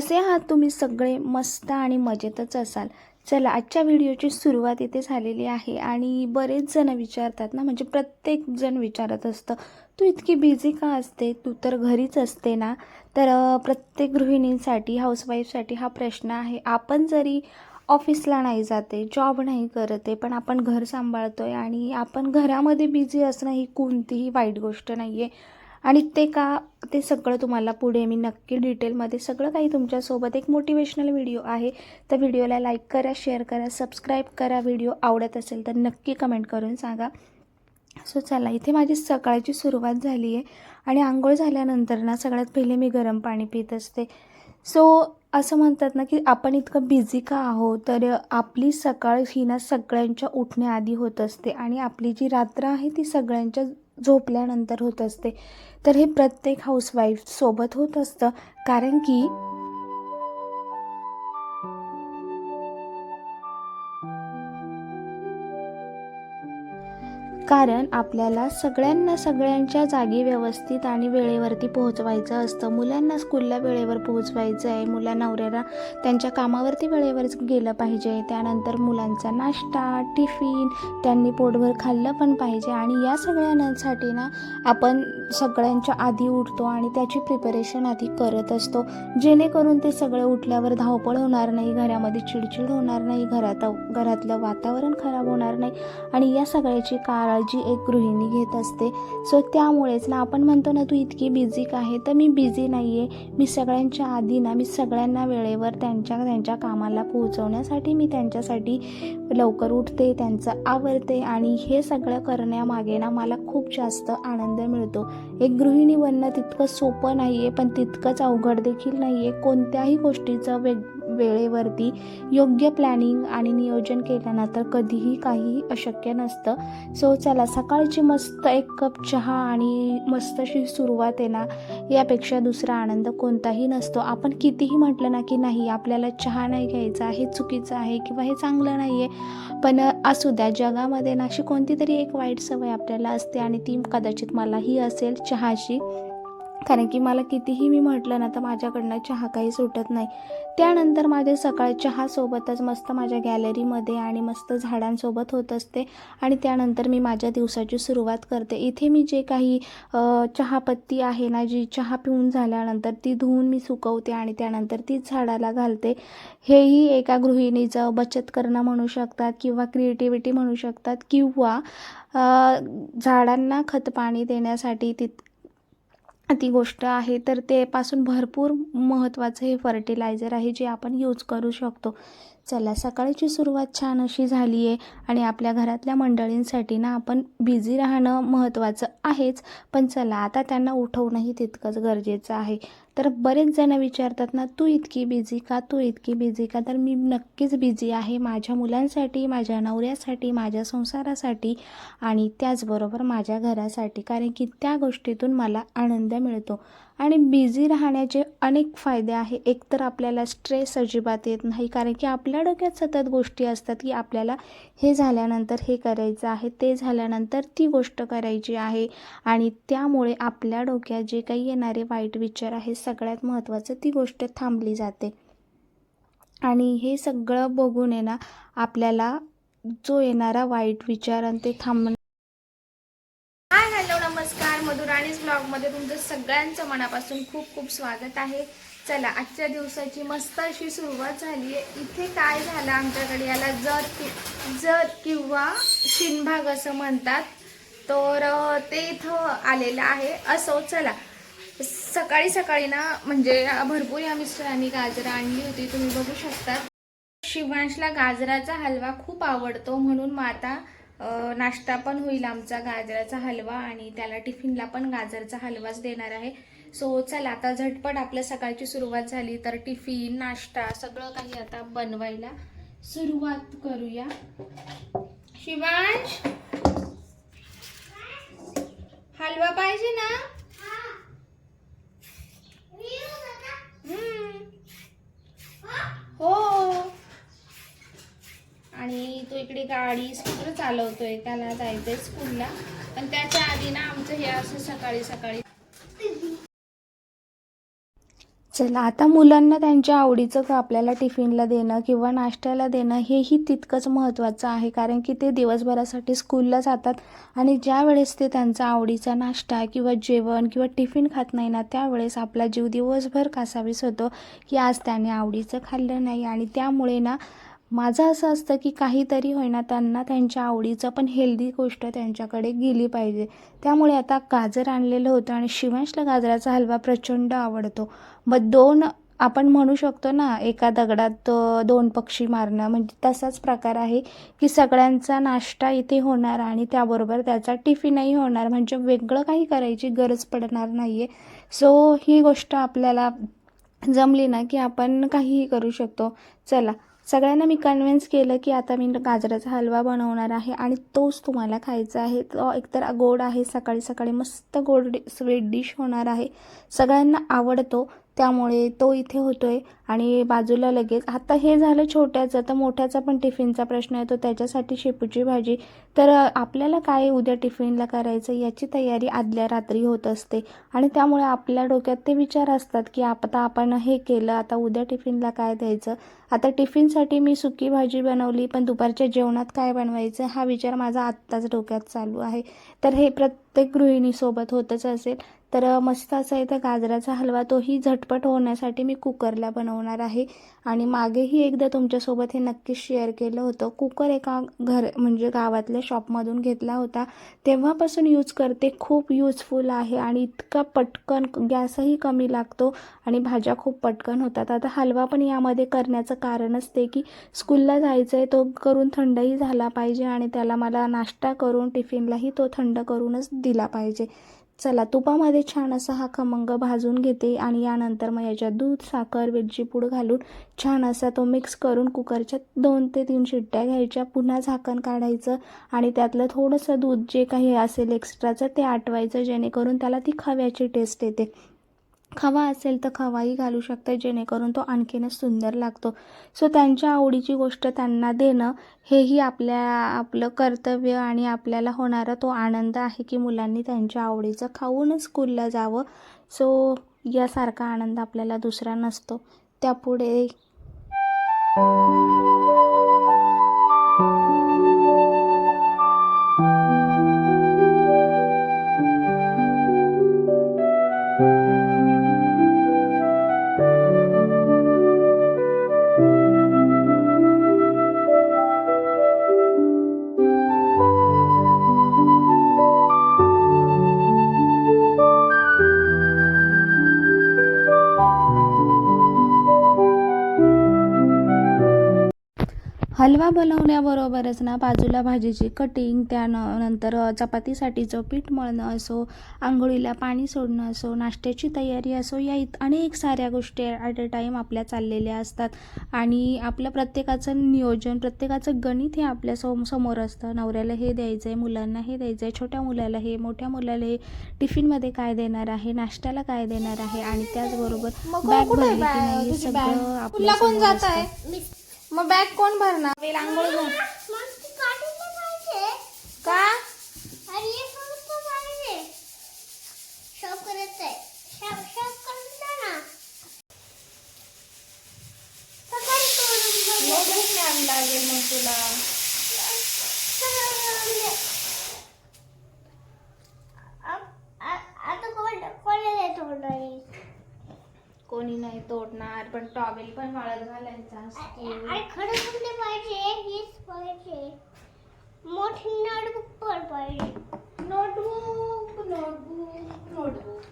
कसे आहात तुम्ही सगळे मस्त आणि मजेतच असाल. चला आजच्या व्हिडिओची सुरुवात इथे झालेली आहे आणि बरेच जण विचारतात ना म्हणजे प्रत्येक जण विचारत असतं तू इतकी बिझी का असते? तू तर घरीच असते ना? तर प्रत्येक गृहिणींसाठी हाऊसवाईफसाठी हा प्रश्न आहे. आपण जरी ऑफिसला नाही जाते जॉब नाही करत आहे पण आपण घर सांभाळतो आहे आणि आपण घरामध्ये बिझी असणं ही कोणतीही वाईट गोष्ट नाही आहे आणि ते का ते सगळं तुम्हाला पुढे मी नक्की डिटेलमध्ये सगळं काही तुमच्यासोबत एक मोटिवेशनल व्हिडिओ आहे. तर व्हिडिओला लाईक करा शेअर करा सबस्क्राईब करा. व्हिडिओ आवडत असेल तर नक्की कमेंट करून सांगा. सो चला इथे माझी सकाळची सुरुवात झाली आहे. आणि आंघोळ झाल्यानंतर ना सगळ्यात पहिले मी गरम पाणी पित असते. सो असं म्हणतात ना की आपण इतकं बिझी का आहोत तर आपली सकाळ ही ना सगळ्यांच्या उठण्याआधी होत असते. आणि आपली जी रात्र आहे ती सगळ्यांच्या झोपल्यानंतर होत असते. तर हे प्रत्येक हाऊसवाईफ सोबत होत असतं. कारण की कारण आपल्याला सगळ्यांना सगळ्यांच्या जागी व्यवस्थित आणि वेळेवरती पोहोचवायचं असतं. मुलांना स्कूलला वेळेवर पोहोचवायचं आहे मुला नवऱ्याला त्यांच्या कामावरती वेळेवर गेलं पाहिजे. त्यानंतर मुलांचा नाश्ता टिफिन त्यांनी पोटभर खाल्लं पण पाहिजे. आणि या सगळ्यांसाठी ना आपण सगळ्यांच्या आधी उठतो आणि त्याची प्रिपरेशन आधी करत असतो. जेणेकरून ते सगळं उठल्यावर धावपळ होणार नाही घरामध्ये चिडचिड होणार नाही घरात घरातलं वातावरण खराब होणार नाही. आणि या सगळ्याची काळजी एक गृहिणी घेत असते. सो त्यामुळेच ना आपण म्हणतो ना तू इतकी बिझी का आहे? तर मी बिझी नाही आहे मी सगळ्यांच्या आधी ना मी सगळ्यांना वेळेवर त्यांच्या त्यांच्या कामाला पोहोचवण्यासाठी मी त्यांच्यासाठी लवकर उठते त्यांचं आवरते आणि हे सगळं करण्यामागे ना मला खूप जास्त आनंद मिळतो. एक गृहिणी बनणं तितकं सोपं नाही आहे पण तितकंच अवघड देखील नाही आहे कोणत्याही गोष्टीचं वेग वेळेवरती योग्य प्लॅनिंग आणि नियोजन केल्यानंतर कधीही काहीही अशक्य नसतं. सो चला सकाळची मस्त एक कप चहा आणि मस्त अशी सुरुवात आहे ना यापेक्षा दुसरा आनंद कोणताही नसतो. आपण कितीही म्हटलं ना की नाही आपल्याला चहा नाही घ्यायचा हे चुकीचं आहे किंवा हे चांगलं नाही आहे पण असू द्या जगामध्ये ना अशी कोणती तरी एक वाईट सवय आपल्याला असते आणि ती कदाचित मलाही असेल चहाची. कारण की मला कितीही मी म्हटलं ना तर माझ्याकडनं चहा काही सुटत नाही. त्यानंतर माझे सकाळ चहासोबतच मस्त माझ्या गॅलरीमध्ये आणि मस्त झाडांसोबत होत असते. आणि त्यानंतर मी माझ्या दिवसाची सुरुवात करते. इथे मी जे काही चहापत्ती आहे ना जी चहा पिऊन झाल्यानंतर ती धुवून मी सुकवते आणि त्यानंतर तीच झाडाला घालते. हेही एका गृहिणीचं बचत करणं म्हणू शकतात किंवा क्रिएटिव्हिटी म्हणू शकतात किंवा झाडांना खत पाणी देण्यासाठी तित ती गोष्ट आहे तर ते पासून भरपूर महत्त्वाचं हे फर्टिलायझर आहे जे आपण यूज करू शकतो. चला सकाळची सुरुवात छान अशी झाली आहे आणि आपल्या घरातल्या मंडळींसाठी ना आपण बिझी राहणं महत्त्वाचं आहेच. पण चला आता त्यांना उठवणंही तितकंच गरजेचं आहे. तर बरेच जण विचारतात ना तू इतकी बिझी का? तू इतकी बिझी का? तर मी नक्कीच बिझी आहे माझ्या मुलांसाठी माझ्या नवऱ्यासाठी माझ्या संसारासाठी आणि त्याचबरोबर माझ्या घरासाठी. कारण की त्या गोष्टीतून मला आनंद मिळतो. आणि बिझी राहण्याचे अनेक फायदे आहे. एकतर आपल्याला स्ट्रेस अजिबात येत नाही. कारण की आपल्या डोक्यात सतत गोष्टी असतात की आपल्याला हे झाल्यानंतर हे करायचं आहे ते झाल्यानंतर ती गोष्ट करायची आहे. आणि त्यामुळे आपल्या डोक्यात जे काही येणारे वाईट विचार आहे सगळ्यात महत्त्वाचं ती गोष्ट थांबली जाते. आणि हे सगळं बघून आहे ना आपल्याला जो येणारा वाईट विचार आणि ते थांबणं हाय हॅलो नमस्कार. मधुराणीज ब्लॉगमध्ये तुमचं सगळ्यांचं मनापासून खूप खूप स्वागत आहे. चला आजच्या दिवसाची मस्त अशी सुरुवात झाली आहे. इथे काय झालं आमच्याकडे? याला जर कि जर किंवा शिनभाग असं म्हणतात तर ते इथं आलेलं आहे. असो चला. सकाळी सकाळी ना म्हणजे भरपूर या मिस्टरांनी गाजरं आणली होती तुम्ही बघू शकता शिवांशला गाजराचा हलवा खूप आवडतो म्हणून मग आता नाश्ता पण होईल आमचा गाजराचा हलवा आणि त्याला टिफिनला पण गाजरचा हलवाच देणार आहे. सो चला आता झटपट आपल्या सकाळची सुरुवात झाली तर टिफिन नाश्ता सगळं काही आता बनवायला सुरुवात करूया. शिवांश? हलवा पाहिजे ना? हो. आणि तो इकडे गाडी स्कूटर चालवतोय त्याला जायचंय स्कूलला. पण त्याच्या आधी ना आमचं हे असं सकाळी सकाळी चला आता मुलांना त्यांच्या आवडीचं का आपल्याला टिफिनला देणं किंवा नाश्त्याला देणं हेही तितकंच महत्त्वाचं आहे. कारण की ते दिवसभरासाठी स्कूलला जातात आणि ज्या वेळेस ते त्यांचा आवडीचा नाश्ता किंवा जेवण किंवा टिफिन खात नाही ना त्यावेळेस आपला जीव दिवसभर कासावीस होतो. की आज त्याने आवडीचं खाल्लं नाही आणि त्यामुळे ना माझं असं असतं की काहीतरी होईना त्यांना त्यांच्या आवडीचं पण हेल्दी गोष्ट त्यांच्याकडे गेली पाहिजे. त्यामुळे आता गाजर आणलेलं होतं आणि शिवांशला गाजराचा हलवा प्रचंड आवडतो. मग दोन आपण म्हणू शकतो ना एका दगडात दोन पक्षी मारणं म्हणजे तसाच प्रकार आहे की सगळ्यांचा नाश्ता इथे होणार आणि त्याबरोबर त्याचा टिफिनही होणार. म्हणजे वेगळं काही करायची गरज पडणार नाही आहे सो ही गोष्ट आपल्याला जमली ना की आपण काहीही करू शकतो. चला सगळ्यांना मी कन्व्हिन्स केलं की आता मी गाजराचा हलवा बनवणार आहे आणि तोच तुम्हाला खायचा आहे. तो एकतर गोड आहे सकाळी सकाळी मस्त गोड डि स्वीट डिश होणार आहे. सगळ्यांना आवडतो. त्यामुळे तो इथे होतो आहे आणि बाजूला लगेच आता हे झालं छोट्याचं तर मोठ्याचा पण टिफिनचा प्रश्न येतो. त्याच्यासाठी शेपूची भाजी. तर आपल्याला काय उद्या टिफिनला करायचं याची तयारी आदल्या रात्री होत असते. आणि त्यामुळे आपल्या डोक्यात ते विचार असतात की आता आपण हे केलं आता उद्या टिफिनला काय द्यायचं? आता टिफिनसाठी मी सुकी भाजी बनवली पण दुपारच्या जेवणात काय बनवायचं? हा विचार माझा आत्ताच डोक्यात चालू आहे. तर हे प्रत्येक गृहिणीसोबत होतच असेल. तर मस्त असा इथं गाजराचा हलवा तोही झटपट होण्यासाठी मी कुकरला बनवणार आहे. आणि मागेही एकदा तुमच्यासोबत हे नक्कीच शेअर केलं होतं. कुकर एका घर म्हणजे गावातल्या शॉपमधून घेतला होता. तेव्हापासून यूज करते खूप यूजफुल आहे. आणि इतका पटकन गॅसही कमी लागतो. आणि भाज्या खूप पटकन होतात. आता हलवा पण यामध्ये करण्याचं कारणच ते की स्कूलला जायचं आहे तो करून थंडही झाला पाहिजे. आणि त्याला मला नाश्ता करून टिफिनलाही तो थंड करूनच दिला पाहिजे. चला तुपामध्ये छान असा हा खमंग भाजून घेते आणि यानंतर मग याच्यात दूध साखर वेलची पूड घालून छान असा तो मिक्स करून कुकरच्या दोन ते तीन शिट्ट्या घ्यायच्या. पुन्हा झाकण काढायचं आणि त्यातलं थोडंसं दूध जे काही असेल एक्स्ट्राचं ते आटवायचं जेणेकरून त्याला ती खव्याची टेस्ट येते. खवा असेल तर खवाही घालू शकता जेणेकरून तो आणखीनच सुंदर लागतो. सो त्यांच्या आवडीची गोष्ट त्यांना देणं हेही आपल्या आपलं कर्तव्य आणि आपल्याला होणारा तो आनंद आहे की मुलांनी त्यांच्या आवडीचं खाऊनच स्कूलला जावं. सो यासारखा आनंद आपल्याला दुसरा नसतो. त्यापुढे हलवा बनवण्याबरोबरच ना बाजूला भाजीची कटिंग त्यानंतर चपातीसाठीचं पीठ मळणं असो आंघोळीला पाणी सोडणं असो नाश्त्याची तयारी असो या इत अनेक साऱ्या गोष्टी ॲट अ टाईम आपल्या चाललेल्या असतात आणि आपलं प्रत्येकाचं नियोजन प्रत्येकाचं गणित हे आपल्या सम समोर असतं नवऱ्याला हे द्यायचं आहे मुलांना हे द्यायचं आहे छोट्या मुलाला हे मोठ्या मुलाला हे टिफिनमध्ये काय देणार आहे नाश्त्याला काय देणार आहे आणि त्याचबरोबर बॅग भरली की? नाही सगळं? आपल्या तुला कोण समोर जात असतं. आहे मग बॅग कोण भरणार वेल आंघोळ घेऊन का नोटबुक न्यावं लागेल मग तुला कोणी नाही तोडणार पण टॉवेल पण वाळत घालायचा असतो मोठी नोटबुक पण पाहिजे. नोटबुक नोटबुक नोटबुक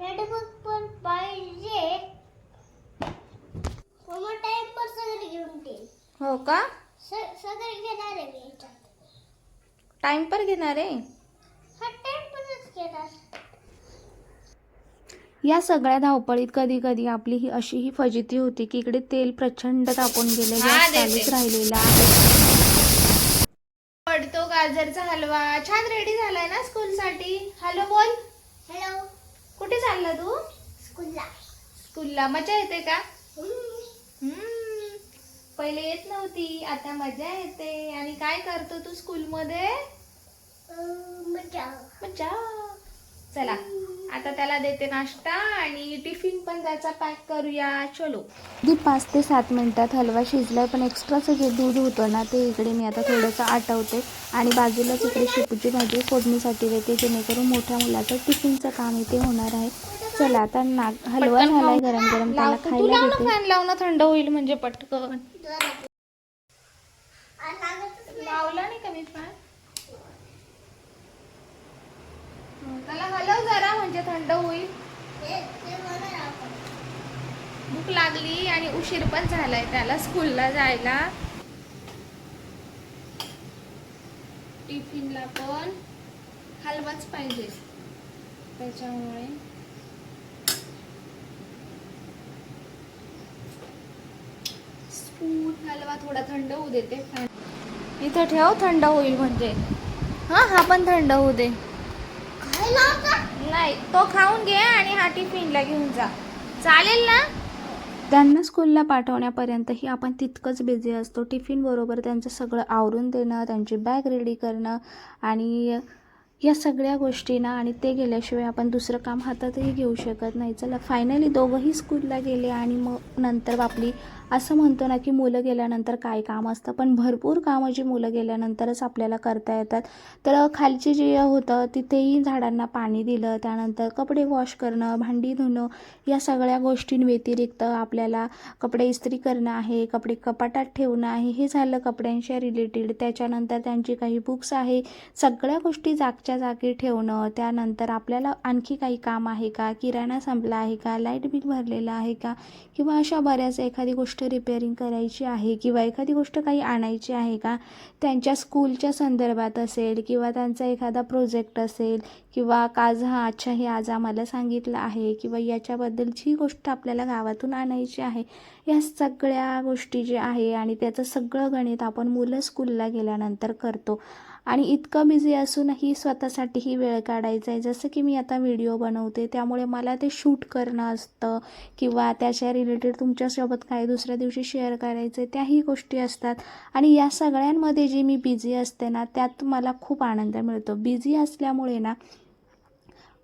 नोटबुक पण पाहिजे. मग टाइम पर सगळे घेऊन ते हो का? सगळे घेणार आहे टाइम पर घेणार आहे? हा टाइम परच घेणार या सगळ्या धावपळीत कधी कधी आपली ही अशी ही फजिती होती की इकडे तेल प्रचंड तापून गेले गॅस. चालूच राहिलेला आहे. पडतो गाजरचा हलवा. छान रेडी झालाय ना स्कूल साठी हॅलो बोल. हॅलो. कुठे चालला तू? स्कूलला. स्कूलला. मजा येते का? हम्म. पहिले येत नव्हती आता मजा येते. आणि काय करतो तू स्कूल मध्ये मजा. मजा. चला. आता त्याला देते नाश्ता आणि टिफिन पण त्याचा पॅक करूया. चलो. अगदी पाच ते सात मिनिटात हलवा शिजलाय पण एक्स्ट्राचं जे दूध होतं ना ते इकडे मी आता थोडंसं आटवते. आणि बाजूलाच इकडे शेपूची भाजी फोडणीसाठी देते जेणेकरून मोठ्या मुलाचं टिफिनचं काम इथे होणार आहे. चला आता ना हलवा झालाय. गरम गरम त्याला खायला लाव ना घेते फॅन लाव ना थंड होईल म्हणजे पटकन. लावला नाही का मी फॅन त्याला हलव जरा म्हणजे थंड होईल. भूक लागली आणि उशीर पण झालाय त्याला स्कूलला जायला. टिफिनला पण हलवाच पाहिजे. त्याच्यामुळे. हलवा थोडा थंड होऊ देते. इथं ठेव थंड होईल म्हणजे. हा हा पण थंड होऊ दे? नाही तो खाऊन घे आणि हा टिफिनला घेऊन जा. चालेल ना? त्यांना स्कूलला पाठवण्यापर्यंतही आपण तितकंच बिझी असतो. टिफिन बरोबर त्यांचं सगळं आवरून देणं त्यांची बॅग रेडी करणं आणि या सगळ्या गोष्टींना आणि ते गेल्याशिवाय आपण दुसरं काम हातातही घेऊ शकत नाही. चला फायनली दोघंही स्कूलला गेले आणि मग नंतर आपली असं म्हणतो ना की मुलं गेल्यानंतर काय काम असतं पण भरपूर कामं जी मुलं गेल्यानंतरच आपल्याला करता येतात. तर खालची जे होतं तिथेही झाडांना पाणी दिलं त्यानंतर कपडे वॉश करणं भांडी धुणं या सगळ्या गोष्टींव्यतिरिक्त आपल्याला कपडे इस्त्री करणं आहे कपडे कपाटात ठेवणं आहे हे झालं कपड्यांच्या रिलेटेड त्याच्यानंतर त्यांची काही बुक्स आहे. सगळ्या गोष्टी जागच्या जागी ठेवणं त्यानंतर आपल्याला आणखी काही काम आहे का? किराणा संपला आहे का? लाइट बिल भरलेलं आहे का? किंवा अशा बऱ्याच एखादी गोष्ट गोष्ट रिपेअरिंग करायची आहे किंवा एखादी गोष्ट काही आणायची आहे का त्यांच्या स्कूलच्या संदर्भात असेल किंवा त्यांचा एखादा प्रोजेक्ट असेल किंवा काज हा अच्छा हे आज आम्हाला सांगितलं आहे किंवा याच्याबद्दलची गोष्ट आपल्याला गावातून आणायची आहे या सगळ्या गोष्टी जे आहे आणि त्याचं सगळं गणित आपण मुलं स्कूलला गेल्यानंतर करतो. आणि इतकं बिझी असूनही स्वतःसाठीही वेळ काढायचा आहे. जसं की मी आता व्हिडिओ बनवते त्यामुळे मला ते शूट करणं असतं किंवा त्याच्या रिलेटेड तुमच्यासोबत काय दुसऱ्या दिवशी शेअर करायचं त्याही गोष्टी असतात. आणि या सगळ्यांमध्ये जी मी बिझी असते ना त्यात मला खूप आनंद मिळतो. बिझी असल्यामुळे ना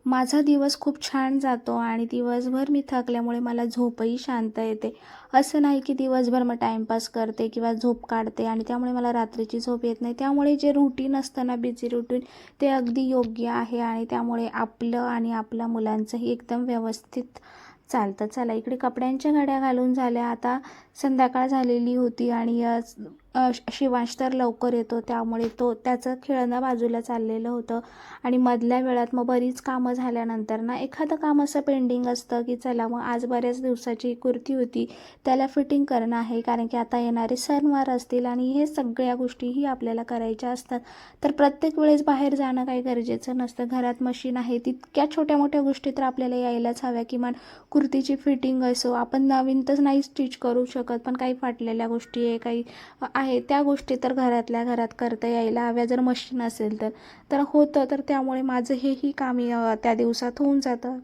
माझा दिवस खूप छान जातो आणि दिवसभर मी थकल्यामुळे मला झोपही शांत येते. असं नाही की दिवसभर मग टाईमपास करते किंवा झोप काढते आणि त्यामुळे मला रात्रीची झोप येत नाही. त्यामुळे जे रुटीन असतं ना बिझी रुटीन ते अगदी योग्य आहे आणि त्यामुळे आपलं आणि आपल्या मुलांचंही एकदम व्यवस्थित चालतं. चला इकडे कपड्यांच्या घड्या घालून झाल्या. आता संध्याकाळ झालेली होती आणि शिवांश तर लवकर येतो त्यामुळे तो त्याचं खेळणं बाजूला चाललेलं होतं. आणि मधल्या वेळात मग बरीच कामं झाल्यानंतर ना एखादं काम असं पेंडिंग असतं की चला मग आज बऱ्याच दिवसाची कुर्ती होती त्याला फिटिंग करणं आहे कारण की आता येणारे सणवार असतील आणि हे सगळ्या गोष्टीही आपल्याला करायच्या असतात. तर प्रत्येक वेळेस बाहेर जाणं काही गरजेचं नसतं. घरात मशीन आहे तितक्या छोट्या मोठ्या गोष्टी तर आपल्याला यायलाच हव्या. किमान कुर्तीची फिटिंग असो आपण नवीन तर नाही स्टिच करू शकत पण काही फाटलेल्या गोष्टी आहे काही आहे त्या गोष्टी तर घरातल्या घरात करता यायला हव्या. जर मशीन असेल तर. तर होतं तर त्यामुळे माझं हेही कामी त्या दिवसात होऊन जातं.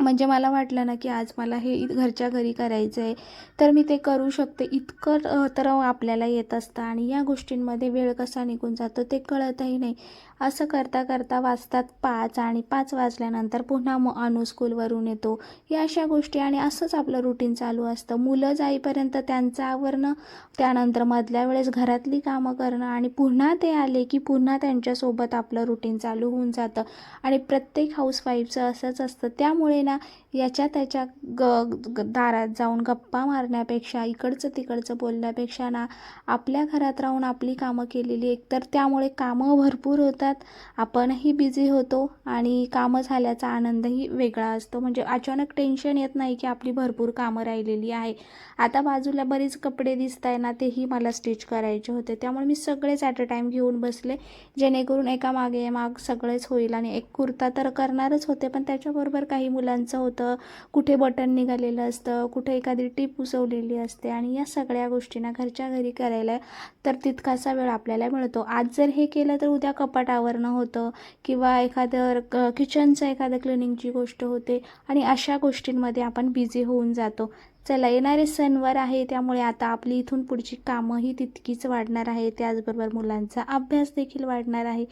म्हणजे मला वाटलं ना की आज मला हे घरच्या घरी करायचं आहे तर मी ते करू शकते. इतकं तर आपल्याला येत असतं आणि या गोष्टींमध्ये वेळ कसा निघून जातो ते कळतही नाही. असं करता करता वाजतात पाच आणि पाच वाजल्यानंतर पुन्हा मग अनु स्कूलवरून येतो. या अशा गोष्टी आणि असंच आपलं रुटीन चालू असतं. मुलं जाईपर्यंत त्यांचं आवरणं त्यानंतर मधल्या वेळेस घरातली कामं करणं आणि पुन्हा ते आले की पुन्हा त्यांच्यासोबत आपलं रुटीन चालू होऊन जातं. आणि प्रत्येक हाऊसवाईफचं असंच असतं. त्यामुळे ना याच्या त्याच्या ग ग- दारात जाऊन गप्पा मारण्यापेक्षा इकडचं तिकडचं बोलण्यापेक्षा ना आपल्या घरात राहून आपली कामं केलेली एकतर त्यामुळे कामं भरपूर होतात. आपणही बिझी होतो आणि कामं झाल्याचा आनंदही वेगळा असतो. म्हणजे अचानक टेन्शन येत नाही की आपली भरपूर कामं राहिलेली आहे. आता बाजूला बरेच कपडे दिसत आहे ना तेही मला स्टिच करायचे होते. त्यामुळे मी सगळेच ॲट अ टाईम घेऊन बसले. जेणेकरून एका मागे माग सगळेच होईल आणि एक कुर्ता तर करणारच होते पण त्याच्याबरोबर काही मुलांना मुलांचं होतं. कुठे बटन निघालेलं असतं कुठे एखादी टीप उसवलेली असते आणि या सगळ्या गोष्टींना घरच्या घरी करायला तर तितकासा वेळ आपल्याला मिळतो. आज जर हे केलं तर उद्या कपाट आवरणं होतं किंवा एखादं क- किचनचं एखादं क्लिनिंगची गोष्ट होते आणि अशा गोष्टींमध्ये आपण बिझी होऊन जातो. चला येणारे सणवार आहे त्यामुळे आता आपली इथून पुढची कामंही तितकीच वाढणार आहे. त्याचबरोबर मुलांचा अभ्यास देखील वाढणार आहे.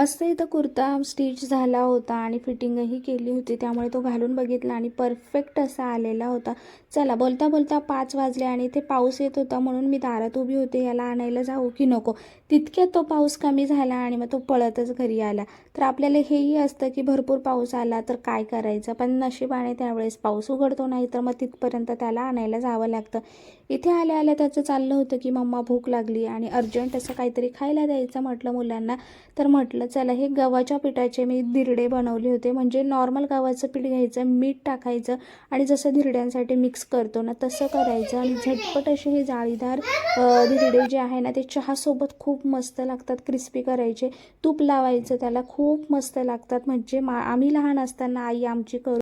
मस्त इथं कुर्ता स्टिच झाला होता आणि फिटिंगही केली होती त्यामुळे तो घालून बघितला आणि परफेक्ट असा आलेला होता. चला बोलता बोलता पाच वाजले आणि ते पाऊस येत होता म्हणून मी दारात उभी होते याला आणायला जाऊ की नको? तितक्यात तो पाऊस कमी झाला आणि मग तो पळतच घरी आला. तर आपल्याला हेही असतं की भरपूर पाऊस आला तर काय करायचं? पण नशिबाने त्यावेळेस पाऊस उघडतो नाही तर मग तिथपर्यंत त्याला आणायला जावं लागतं. इथे आल्या आल्या त्याचं चाललं होतं की मम्मा भूक लागली आणि अर्जंट असं काहीतरी खायला द्यायचं म्हटलं मुलांना. तर म्हटलं चला हे गव्हाच्या पिठाचे मी धिरडे बनवले होते. म्हणजे नॉर्मल गव्हाचं पीठ घ्यायचं मीठ टाकायचं आणि जसं धिरड्यांसाठी मिक्स करतो ना तसं करायचं आणि झटपट असे हे जाळीदार अ, धिरडे जे आहे ना ते चहासोबत खूप खूप मस्त लागतात क्रिस्पी करायचे. तूप लावायचं त्याला खूप मस्त लागतात. म्हणजे मा आम्ही लहान असताना आई आमची करू